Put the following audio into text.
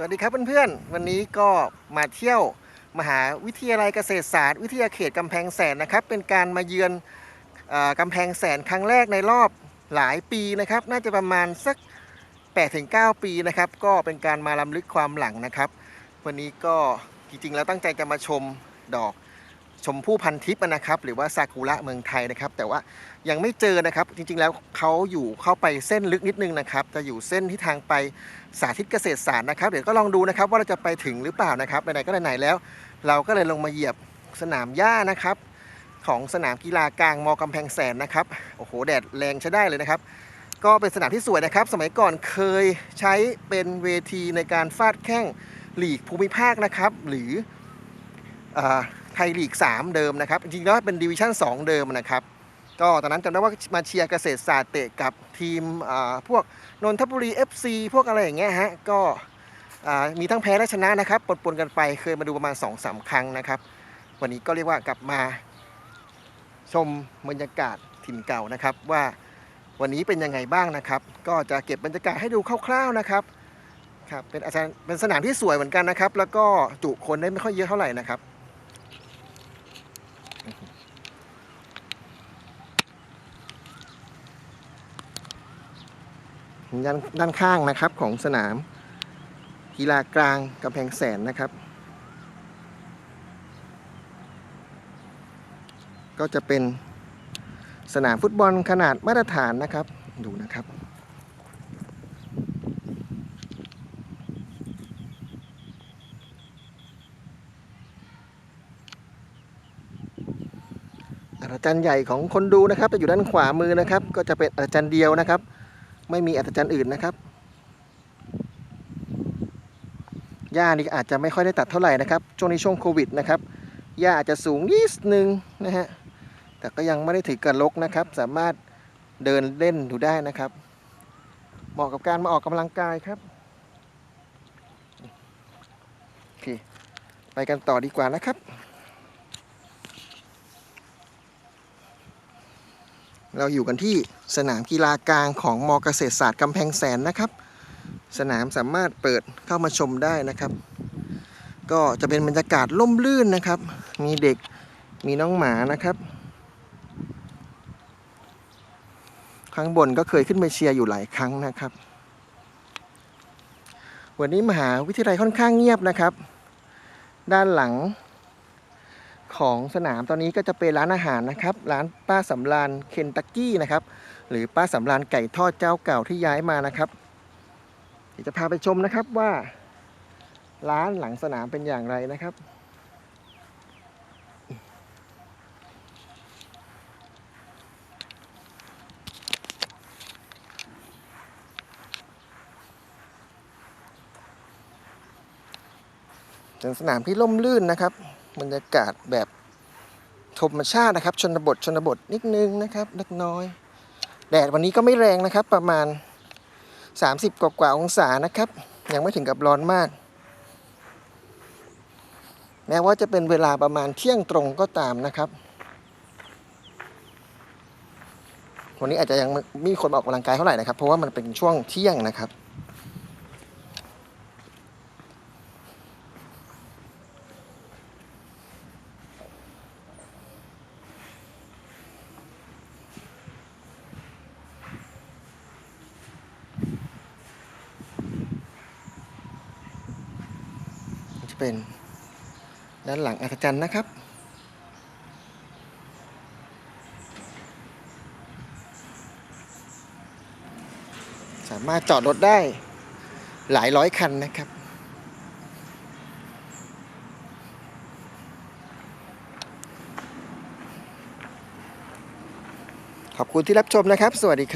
สวัสดีครับเพื่อนๆ วันนี้ก็มาเที่ยวมหาวิทยาลัยเกษตรศาสตร์วิทยาเขตกำแพงแสนนะครับ เป็นการมาเยือนอกำแพงแสนครั้งแรกในรอบหลายปีนะครับ น่าจะประมาณสัก 8-9 ปีนะครับ ก็เป็นการมาลำลึกความหลังนะครับ วันนี้ก็จริงๆแล้วตั้งใจจะมาชมดอก ชมพู่พันทิพย์นะครับหรือว่าซากุระเมืองไทยนะครับ แต่ว่ายังไม่เจอนะครับ จริงๆแล้วเขาอยู่เข้าไปเส้นลึกนิดนึงนะครับ จะอยู่เส้นที่ทางไปสาธิตเกษตรศาสตร์นะครับเดี๋ยวก็ลองดูนะครับว่าเราจะไปถึงหรือเปล่านะครับไหนๆก็ไหนๆแล้ว เราก็เลยลงมาเหยียบสนามหญ้านะครับ ของสนามกีฬากลางมอกำแพงแสนนะครับโอ้โหแดดแรงใช้ได้เลยนะครับ ก็เป็นสนามที่สวยนะครับ สมัยก่อนเคยใช้เป็นเวทีในการฟาดแข้งหลีกภูมิภาคนะครับ หรืออา ทยลีก 3 เดิมนะครับจริงๆแล้วเป็นดิวิชั่น 2 เดิมนะครับ ก็ตอนนั้นจำได้ว่ามาเชียร์เกษตรศาสตร์เตะกับทีมพวกนนทบุรี FC พวกอะไรอย่างเงี้ยฮะก็มีทั้งแพ้และชนะนะครับปนๆกันไปเคยมาดูประมาณ 2-3 ครั้งนะครับ วันนี้ก็เรียกว่ากลับมาชมบรรยากาศถิ่นเก่านะครับว่าวันนี้เป็นยังไงบ้างนะครับ ก็จะเก็บบรรยากาศให้ดูคร่าวๆนะครับครับเป็นอาจารย์เป็นสนามที่สวยเหมือนกันนะครับ แล้วก็จุคนได้ไม่ค่อยเยอะเท่าไหร่นะครับ ด้านด้านข้างนะครับของสนาม กีฬากลางกำแพงแสนนะครับ ก็จะเป็นสนามฟุตบอลขนาดมาตรฐานนะครับดูนะครับ อาจารย์ใหญ่ของคนดูนะครับจะอยู่ด้านขวามือนะครับ ก็จะเป็นอาจารย์เดียวนะครับ ไม่มีอาจารย์อื่นนะครับ หญ้านี่อาจจะไม่ค่อยได้ตัดเท่าไหร่นะครับ ช่วงนี้ช่วงโควิดนะครับ หญ้าอาจจะสูงนิดนึงนะฮะ แต่ก็ยังไม่ได้ถือกระลกนะครับ สามารถเดินเล่นดูได้นะครับ เหมาะกับการมาออกกำลังกายครับโอเคไปกันต่อดีกว่านะครับ เราอยู่กันที่สนามกีฬากลางของมเกษตรศาสตร์กำแพงแสนนะครับ สนามสามารถเปิดเข้ามาชมได้นะครับ ก็จะเป็นบรรยากาศล่มลื่นนะครับ มีเด็กมีน้องหมานะครับ ข้างบนก็เคยขึ้นไปเชียร์อยู่หลายครั้งนะครับ วันนี้มหาวิทยาลัยค่อนข้างเงียบนะครับ ด้านหลัง ของสนามตอนนี้ก็จะเป็นร้านอาหารนะครับ ร้านป้าสำรานเคนตักกี้นะครับ หรือป้าสำรานไก่ทอดเจ้าเก่าที่ย้ายมานะครับเดี๋ยวจะพาไปชมนะครับว่า ร้านหลังสนามเป็นอย่างไรนะครับเป็นสนามที่ร่มรื่นนะครับ บรรยากาศแบบธรรมชาตินะครับ ชนบทชนบทนิดนึงนะครับเล็กน้อย แดดวันนี้ก็ไม่แรงนะครับ ประมาณ 30 กว่ากว่าองศานะครับ ยังไม่ถึงกับร้อนมาก แม้ว่าจะเป็นเวลาประมาณเที่ยงตรงก็ตามนะครับวันนี้อาจจะยังไม่มีคนออกกำลังกายเท่าไหร่นะครับ เพราะว่ามันเป็นช่วงเที่ยงนะครับ เป็นด้านหลังอัศจรรย์นะครับ สามารถจอดรถได้หลายร้อยคันนะครับขอบคุณที่รับชมนะครับ สวัสดีครับ